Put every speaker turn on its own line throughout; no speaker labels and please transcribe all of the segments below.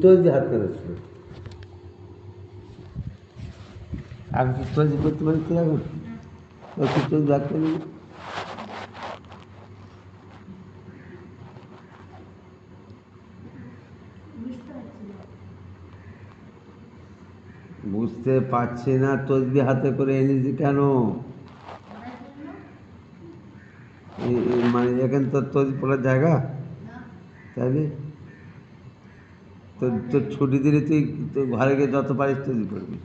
তৈরি হাত করেছিল আমি কি তৈরি করতে পারি তো এখন ওই কি তৈরি হাত করে বুঝতে পারছি না তসবি হাতে করে এনেছি কেন এ- এ- মানে এখানে তো তসবি পড়ার জায়গা তাহলে তোর তোর ছুটি দিলে তুই তোর ঘরে গিয়ে যত পারিস তৈরি পড়বি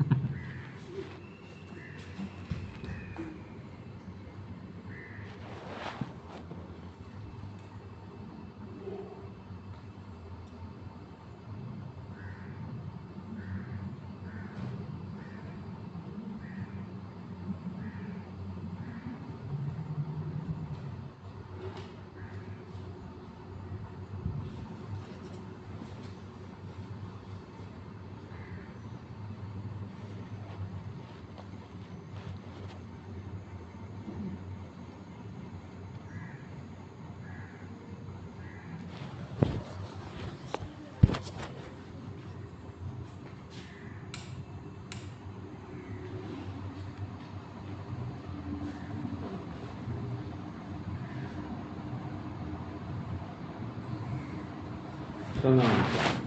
শোনো,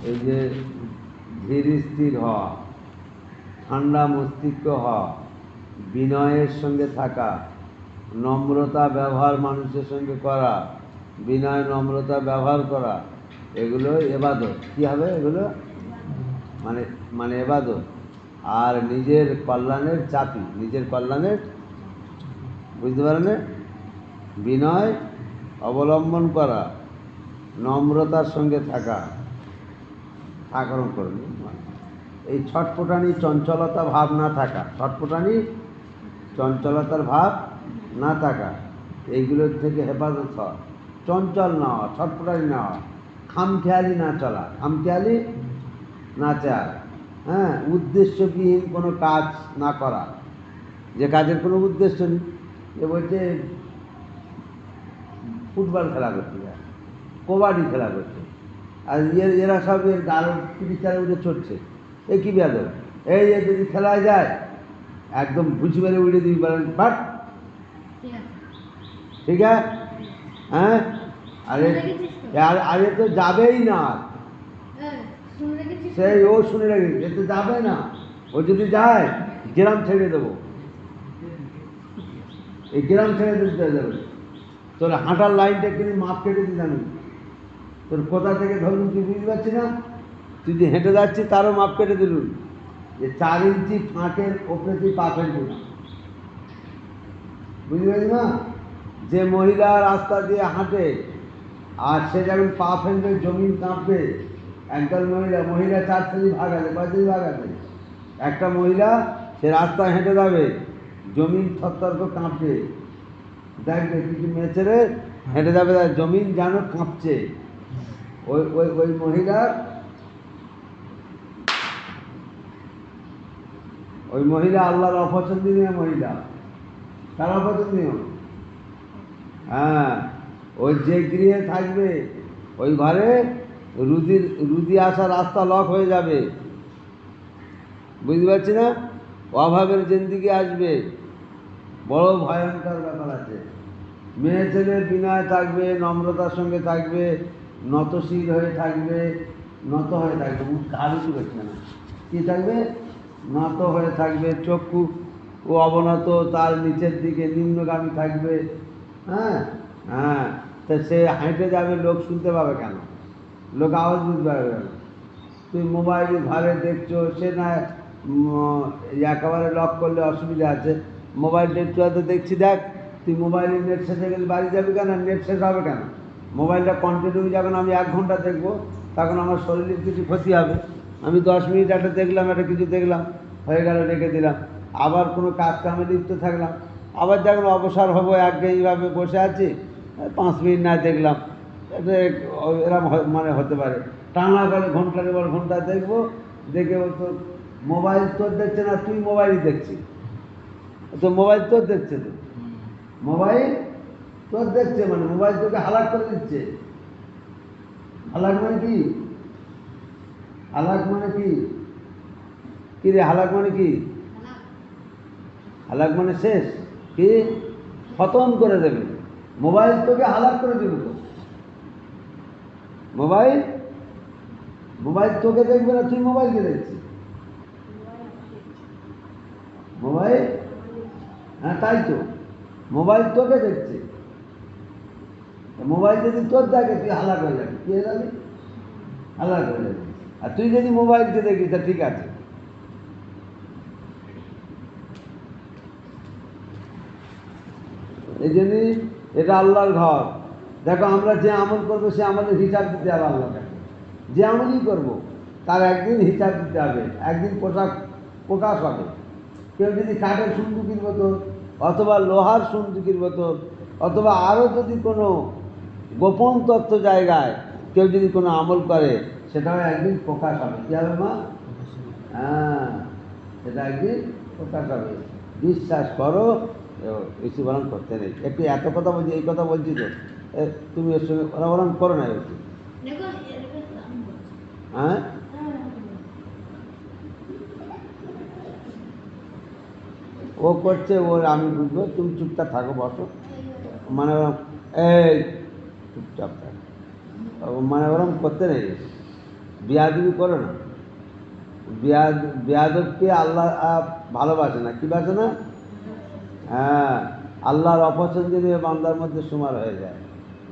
এই যে ধীর স্থির হওয়া ঠান্ডা মস্তিষ্ক হওয়া বিনয়ের সঙ্গে থাকা, নম্রতা ব্যবহার মানুষের সঙ্গে করা, বিনয় নম্রতা ব্যবহার করা, এগুলো এবাদত। কী হবে এগুলো? মানে মানে এবাদত। আর নিজের কল্যাণের চাপি, নিজের কল্যাণের, বুঝতে পারেন বিনয় অবলম্বন করা নম্রতার সঙ্গে থাকা আকরণ করুন এই ছটপটানি চঞ্চলতা ভাব না থাকা ছটপটানি চঞ্চলতার ভাব না থাকা, এইগুলোর থেকে হেফাজত হওয়া, চঞ্চল না হওয়া ছটপটানি না হওয়া, খামখেয়ালি না চলা, খামখেয়ালি না চায় হ্যাঁ উদ্দেশ্যবিহীন কোনো কাজ না করা, যে কাজের কোনো উদ্দেশ্য নেই এ বলছে ফুটবল খেলা করতে যায়। কবাডি খেলা করছে। আর এর, এরা সব গাল পিটিচারে উঠে চড়ছে এ কী বেদ এই যে যদি খেলায় যায়, একদম ভুচি মেরে উঠে দিবি বলেন, বাট। ঠিক আছে? হ্যাঁ? আরে আর, আরে তো যাবেই না। সেই ও শুনে রেখে এ তো যাবে না। ও যদি যায়, গ্রাম ছেড়ে দেবো। এই গ্রাম ছেড়ে দিতে যাবে। তোর হাঁটার লাইনটা কিন্তু মাপ কেটে দিতে আমি তোর কোথা থেকে ধরুন তুই বুঝতে পারছি না? তুই যে হেঁটে যাচ্ছিস তারও মাপ কেটে দিলুন যে চার ইঞ্চি ফাঁকের ওপরে তুই পা ফেলবি না। বুঝতে পারছি না যে মহিলা রাস্তা দিয়ে হাঁটে, আর সে যখন পা ফেলবে, জমিন কাঁপবে, একদল মহিলা মহিলা চার শ্রেণি ভাগ আছে, কয় শ্রেণি ভাগ আছে? একটা মহিলা, সে রাস্তা হেঁটে যাবে, জমিন থরথর করে কাঁপবে। দেখবে কিছু মেছেরে হেঁটে যাবে জমিন যেন কাঁপছে। ওই ওই ওই মহিলার, ওই মহিলা আল্লাহর অপছন্দনীয় মহিলা। তার অপছন্দনীয়? হ্যাঁ ওই যে গৃহে থাকবে, ওই ঘরে রুদির, রুদি আসা রাস্তা লক হয়ে যাবে। বুঝতে পারছি না? অভাবের জিন্দিগি আসবে। বড় ভয়ঙ্কর ব্যাপার আছে। মেয়ে ছেলে বিনয় থাকবে, নম্রতার সঙ্গে থাকবে নতশীল হয়ে থাকবে, নত হয়ে থাকবে মুখ কারুচি করছে না। কী থাকবে? নত হয়ে থাকবে, চক্ষু ও অবনত, তার নিচের দিকে নিম্নগামী থাকবে। হ্যাঁ? হ্যাঁ। তা সে হেঁটে যাবে, লোক শুনতে পাবে কেন? লোক আওয়াজ বুঝতে পারবে কেন? তুই মোবাইল ঘরে দেখছ, সে না একেবারে লক করলে অসুবিধা আছে। মোবাইল একটু হয়তো দেখছি, দেখ। তুই মোবাইলে নেট শেষ হয়ে গেলে বাড়ি যাবি কেন? নেট শেষ হবে কেন? মোবাইলটা কন্টিনিউ যখন আমি এক ঘণ্টা দেখব তখন আমার শরীরের কিছু ক্ষতি হবে। আমি দশ মিনিট একটা দেখলাম একটা কিছু দেখলাম হয়ে গেল রেখে দিলাম। আবার কোনো কাজ কামে লিপ্ত থাকলাম। আবার যখন অবসর হব একঘেয়েভাবে বসে আছি পাঁচ মিনিট না দেখলাম। এটা এরকম মানে হতে পারে। টানা করে ঘণ্টার এবার ঘণ্টা দেখব দেখে তো মোবাইল তোর দেখছে না তুই মোবাইলই দেখছিস। তো মোবাইল তোর দেখছে তো মোবাইল তোর দেখছে মানে মোবাইল তোকে হালাক করে দিচ্ছে। হালাক মানে কি? হালাক মানে কি? কি রে, হালাক মানে কি? হালাক মানে শেষ। কি? খতম করে দেবে। মোবাইল তোকে হালাক করে দেবে তো। মোবাইল মোবাইল তোকে দেখবে না, তুই মোবাইলকে দেখছিস? মোবাইল হ্যাঁ তাই তো। মোবাইল তোকে দেখছে। মোবাইল যদি তোর দেখে, তুই হালাক হয়ে যাবি। কি হয়ে যাবি? হালাক হয়ে যাবি। আর তুই যদি মোবাইলকে দেখিস তা ঠিক আছে। এই জন্যই এটা আল্লাহর ঘর। দেখো, আমরা যে আমল করব, সে আমাদের হিসাব দিতে হবে আল্লাহকে যে আমলই করব, তার একদিন হিসাব দিতে হবে। একদিন পোশাক প্রকাশ হবে। কেউ যদি কাঠের সুন্দুকির বোতল, অথবা লোহার সুন্দুকির বোতল, অথবা আরও যদি কোনো গোপন তথ্য জায়গায় কেউ যদি কোনো আমল করে সেটাও একদিন প্রকাশ হবে। কী হবে মা? হ্যাঁ সেটা একদিন প্রকাশ হবে। বিশ্বাস করো বরং করতে নেই। একটু এত কথা বলছি এই কথা বলছি তো? তুমি এর সঙ্গে বরং করো না একটু হ্যাঁ? ও করছে ওর আমি বুঝব তুমি চুপচাপ থাকো বসো। মানে এই চুপচাপ থাকো। মানে ওরম করতে নেই। বিয়াদবি করো না। বিয়াদ, বিয়াদবকে আল্লাহ ভালোবাসে না। কী বাসে না? হ্যাঁ আল্লাহর অপছন্দনীয় বান্দার মধ্যে সুমার হয়ে যায়।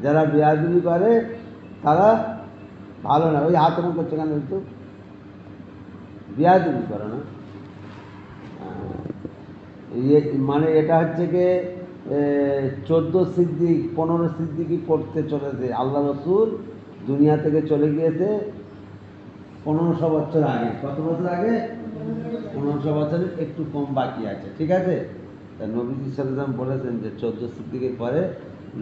যারা বিয়াদবি করে, তারা ভালো না। ওই হাত রং করছে কেন একটু বিয়াদবি করে না। ইয়ে মানে এটা হচ্ছে কি চোদ্দ সিদ্দিক, পনেরো সিদ্দিকই পড়তে চলেছে। আল্লাহ রসুল দুনিয়া থেকে চলে গিয়েছে পনেরোশো বছর আগে। কত বছর আগে? পনেরোশো বছরের একটু কম বাকি আছে, ঠিক আছে? তা নবীজি সাল্লাম বলেছেন যে চোদ্দ সিদ্দিকের পরে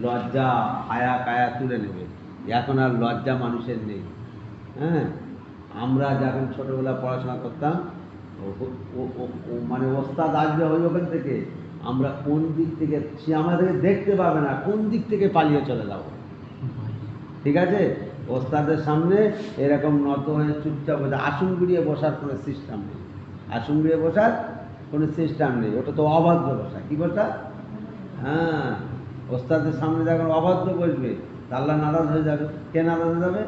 লজ্জা, হায়া, কায়া তুলে নেবে। এখন আর লজ্জা মানুষের নেই। হ্যাঁ? আমরা যখন ছোটোবেলা পড়াশোনা করতাম মানে ওস্তাদ আসবে ওই ওখান থেকে। আমরা কোন দিক থেকে, সে আমাদেরকে দেখতে পাবে না, কোন দিক থেকে পালিয়ে চলে যাব। ঠিক আছে? ওস্তাদের সামনে এরকম নত হয়ে চুপচাপ বসে, আসন গুড়িয়ে বসার কোনো সিস্টেম নেই। আসন গুড়িয়ে বসার কোনো সিস্টেম নেই। ওটা তো অবাধ্য বসা। কী বসা? হ্যাঁ। ওস্তাদের সামনে যখন অবাধ্য বসবে আল্লাহ নারাজ হয়ে যাবে। কে নারাজ হয়ে যাবে?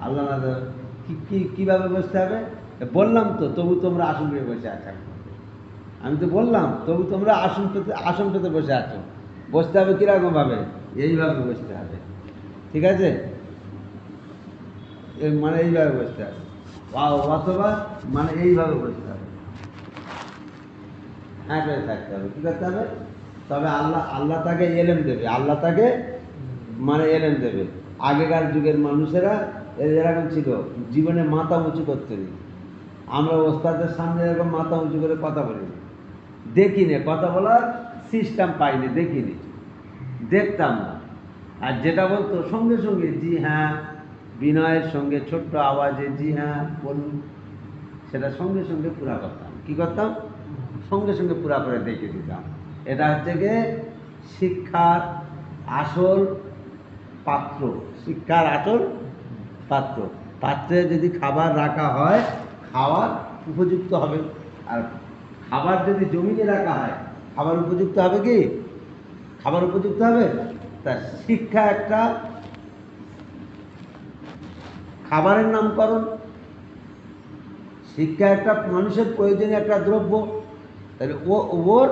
আল্লাহ নারাজ কী কী, কীভাবে বসতে হবে? বললাম তো, তবু তোমরা আসন পেয়ে বসে আছো। আমি তো বললাম, তবু তোমরা আসন পেতে আসন পেতে বসে আছো। বসতে হবে কীরকমভাবে এইভাবে বসতে হবে। ঠিক আছে? মানে এইভাবে বসতে হবে। অথবা মানে এইভাবে বসতে হবে। হ্যাঁ করে থাকতে হবে। কী করতে হবে? তবে আল্লাহ আল্লাহ তাকে এলেম দেবে। আল্লাহ তাকে মানে এলেম দেবে। আগেকার যুগের মানুষেরা এরকম ছিল, জীবনে মাথা উঁচু করতে নেই আমরা ওস্তাদের সামনে এরকম মাথা উঁচু করে কথা বলি দেখিনি, কথা বলার সিস্টেম পাইনি, দেখিনি। দেখতাম না। আর যেটা বলতো, সঙ্গে সঙ্গে, জি হ্যাঁ বিনয়ের সঙ্গে ছোট্ট আওয়াজে, জি হ্যাঁ বলুন। সেটা সঙ্গে সঙ্গে পুরা করতাম। কি করতাম? সঙ্গে সঙ্গে পুরা করে দেখে দিতাম। এটা হচ্ছে গিয়ে শিক্ষার আসল পাত্র, শিক্ষার আসল পাত্র। পাত্রে যদি খাবার রাখা হয়, খাওয়ার উপযুক্ত হবে। আর খাবার যদি জমিনে রাখা হয়, খাবার উপযুক্ত হবে কি? খাবার উপযুক্ত হবে? তা শিক্ষা একটা খাবারের নামকরণ। শিক্ষা একটা মানুষের প্রয়োজনীয় একটা দ্রব্য। তাহলে ও ওর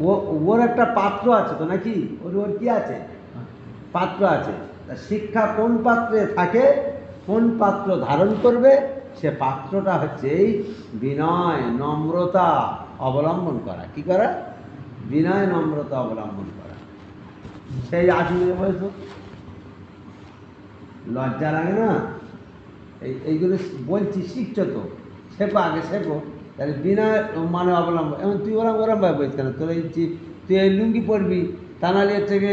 ও ওর একটা পাত্র আছে তো নাকি? ওর ওর কি আছে? পাত্র আছে। তা শিক্ষা কোন পাত্রে থাকে? কোন পাত্র ধারণ করবে? সে পাত্রটা হচ্ছে এই বিনয় নম্রতা অবলম্বন করা। কি করা? বিনয় নম্রতা অবলম্বন করা। সেই আসলে বয়স লজ্জা লাগে না? এই, এইগুলো বলছি, শিখছো তো। শেখো আগে, শেখো। তাহলে বিনা মানে অবলম্বন। এমন তুই ওরম ওরম ভাবে বলছিস কেন? তোর এই তুই এই লুঙ্গি পরবি, তা নাহলে এর থেকে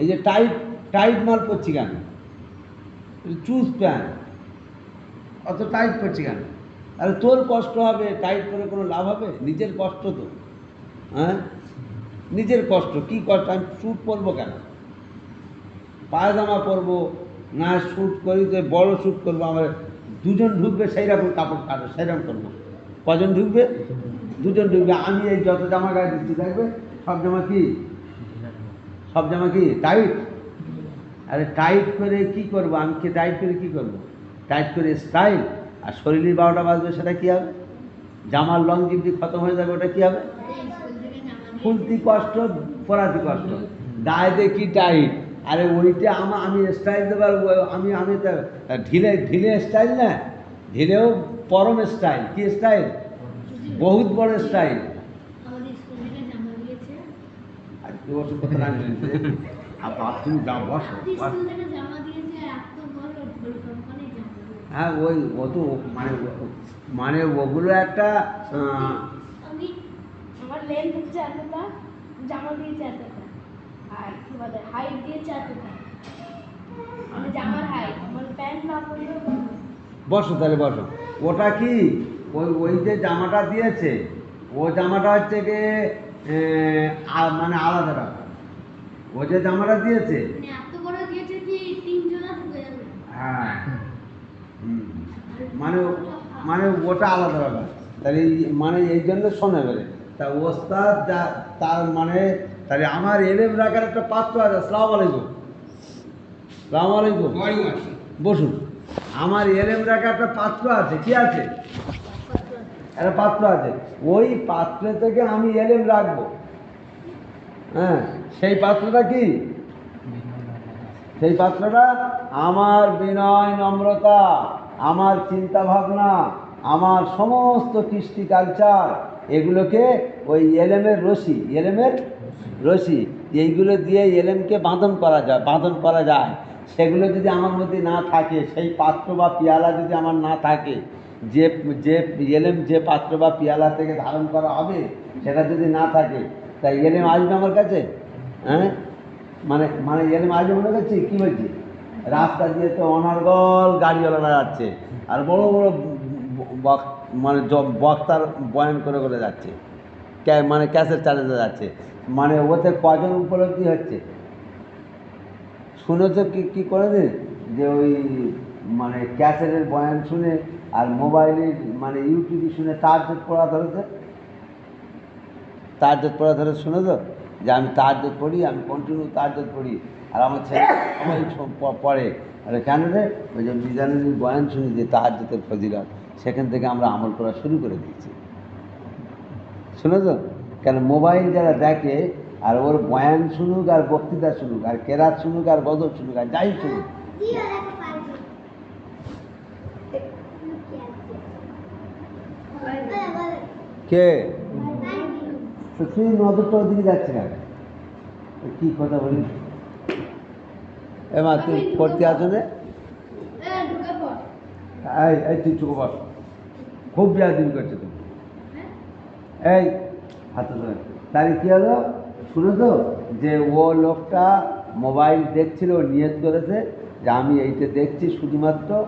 এই যে টাইট টাইট মাল পরছি কেন? Choose pant. অত টাইট করছি কেন? আরে তোর কষ্ট হবে, টাইট করে কোনো লাভ হবে? নিজের কষ্ট তো। হ্যাঁ? নিজের কষ্ট, কি কষ্ট? আমি স্যুট পরবো কেন? পায়জামা পরবো, না শ্যুট করি তো বড় শ্যুট করব, আমার দুজন ঢুকবে, সেই রকম কাপড় কাটো, সেই রকম করব। কজন ঢুকবে? দুজন ঢুকবে। আমি এই যত জামা গায়ে দিচ্ছি, দেখবে? সব জামা কি? সব জামা কি? টাইট? আরে টাইট করে কি করব? আমি কি টাইট করে কি করব? টাইট করে স্টাইল আর শরীরের বারোটা বাজবে সেটা কি হবে? জামার লং জিপটি খতম হয়ে যাবে ওটা কি হবে? খুলতি কষ্ট পরাতি কষ্ট। গায়েতে কি টাইট? আরে ওইটা আমার আমি স্টাইল দেবার আমি আমি তো ঢিলে ঢিলে স্টাইল না ঢিলেও পরম স্টাইল। কি স্টাইল? বহুত বড় স্টাইল। আর কি ওষুধ কথা তুমি যাও বসো
আমাদের
বসো।
স্কুল থেকে জামা দিয়েছে এত বড় বড় কোম্পানি জামা দিয়েছে।
হ্যাঁ ওই ও তো মানে মানে ওগুলো একটা
আমি আমার লেন্থ হচ্ছে এতটা জামা দিয়েছে এতটা আর কি বলে হাইট দিয়েছে এতটা। মানে জামার হাইট প্যান্ট না পরলেও
বসো তাহলে বসো। ওটা কি? ওই ওই যে জামাটা দিয়েছে ও জামাটা হচ্ছে গিয়ে মানে আলাদা ব্যাপার ও যে জামাটা দিয়েছে।
মানে
হ্যাঁ। মানে মানে ওটা আলাদা ব্যাপার। তাহলে মানে এই জন্য শোনা বেড়ে। তা ওস্তাদ যা তার মানে তাহলে আমার এলেম রাখার একটা পাত্র আছে। আসসালামু আলাইকুম। আসসালামু আলাইকুম। বসুন। আমার এলেম রাখার একটা পাত্র আছে। কি আছে? একটা পাত্র আছে। ওই পাত্র থেকে আমি এলেম রাখব। হ্যাঁ সেই পাত্রটা কি? সেই পাত্রটা আমার বিনয় নম্রতা। আমার চিন্তা ভাবনা আমার সমস্ত কৃষ্টি কালচার, এগুলোকে ওই এলেমের রশি এলেমের রশি, এইগুলো দিয়ে এলেমকে বাঁধন করা যায়, বাঁধন করা যায়। সেগুলো যদি আমার মধ্যে না থাকে, সেই পাত্র বা পিয়ালা যদি আমার না থাকে, যে যে এলেম যে পাত্র বা পিয়ালা থেকে ধারণ করা হবে, সেটা যদি না থাকে, তাই এলেম আসবে আমার কাছে? হ্যাঁ? মানে মানে এলেম আসবে মনে করছি? কী বলছি? রাস্তা দিয়ে তো অনর্গল গাড়িওয়ালারা যাচ্ছে আর বড় বড় মানে বক্তার বয়ান করে করে যাচ্ছে। মানে ক্যাসেট চালাতে যাচ্ছে। মানে ওতে কজন উপলব্ধি হচ্ছে? শুনেছো কি, কী করেছে যে ওই মানে ক্যাসেটের বয়ান শুনে আর মোবাইলের মানে ইউটিউবে শুনে তার পড়া ধরেছে? তার পড়া ধরে শুনে তো যে আমি তার পড়ি, আমি কন্টিনিউ তাজ্জত পড়ি। আর আমার ছেলে প- পড়ে আরে কেন রে? ওই যে মিজানুর বয়ান শুনি যে তাজ্জতের ফজিলত সেখান থেকে আমরা আমল করা শুরু করে দিয়েছি। শুনে তো কেন মোবাইল যারা দেখে আর ওর বয়ান শুনুক আর বক্তৃতা শুনুক আর কেরাত শুনুক আর গজব শুনুক আর যাই শুনুক। কে? তো তুই নজরটা ওদিকে যাচ্ছে না কি কথা বলি এমা তুই পড়তে আসো রে এই এই তুই চুকো বস। খুব বিয়া দিন করছে তুমি। এই, হাতে ধরে। তাহলে কী হলো? শুনো তো, যে ও লোকটা মোবাইল দেখছিল, নিয়ত করেছে যে আমি এইটা দেখছি শুধুমাত্র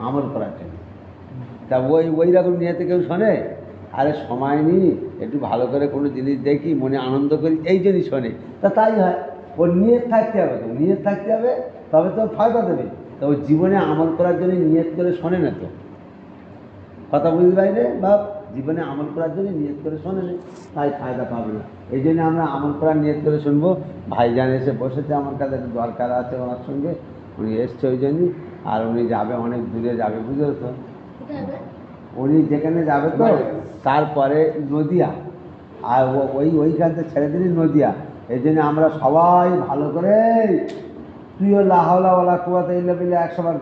আমল করার জন্য তা ওই ওই রকম নিয়েতে কেউ শোনে? আরে সময় নিই, একটু ভালো করে কোনো জিনিস দেখি, মনে আনন্দ করি, এই জন্যই শোনে। তা তাই হয়। ওর নিয়ত থাকতে হবে তো নিয়ত থাকতে হবে তবে তো ফায়দা দেবে। তো ও জীবনে আমল করার জন্য নিয়ত করে শোনে না তো। কথা বুঝতে পারলে বা জীবনে আমল করার জন্য নিয়ত করে শোনে না তাই ফায়দা পাবে না। এই জন্য আমরা আমল করার নিয়ত করে শুনব। ভাইজান এসে বসেছে আমার কাছে একটু দরকার আছে ওনার সঙ্গে। উনি এসছে ওই জন্যই। আর উনি যাবে অনেক দূরে যাবে বুঝতে তো? উনি যেখানে যাবে তো তারপরে নদিয়া। আর ওই ওইখান থেকে ছেড়ে দিলি নদিয়া। এই জন্য আমরা সবাই ভালো করে তুইও লাহাওয়ালা কুয়াতে ইলে বিলে একশো বার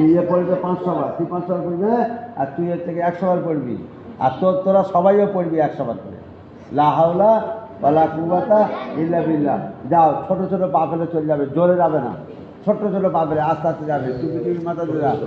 এই যে পড়বে পাঁচশো বার, তুই পাঁচশো বার পড়বি হ্যাঁ? আর তুই এর থেকে একশো বার পড়বি। আর তোর, তোরা সবাইও পড়বি একশো বার করে। লাহাওলা ওয়ালা কুয়াতা ইল্লা বিল্লা যাও, ছোট ছোট পা ফেলে চলে যাবে, জোরে যাবে না। ছোট ছোট পা ফেলে আস্তে আস্তে যাবে। টুপি টুপি মাথা দিয়ে যাবে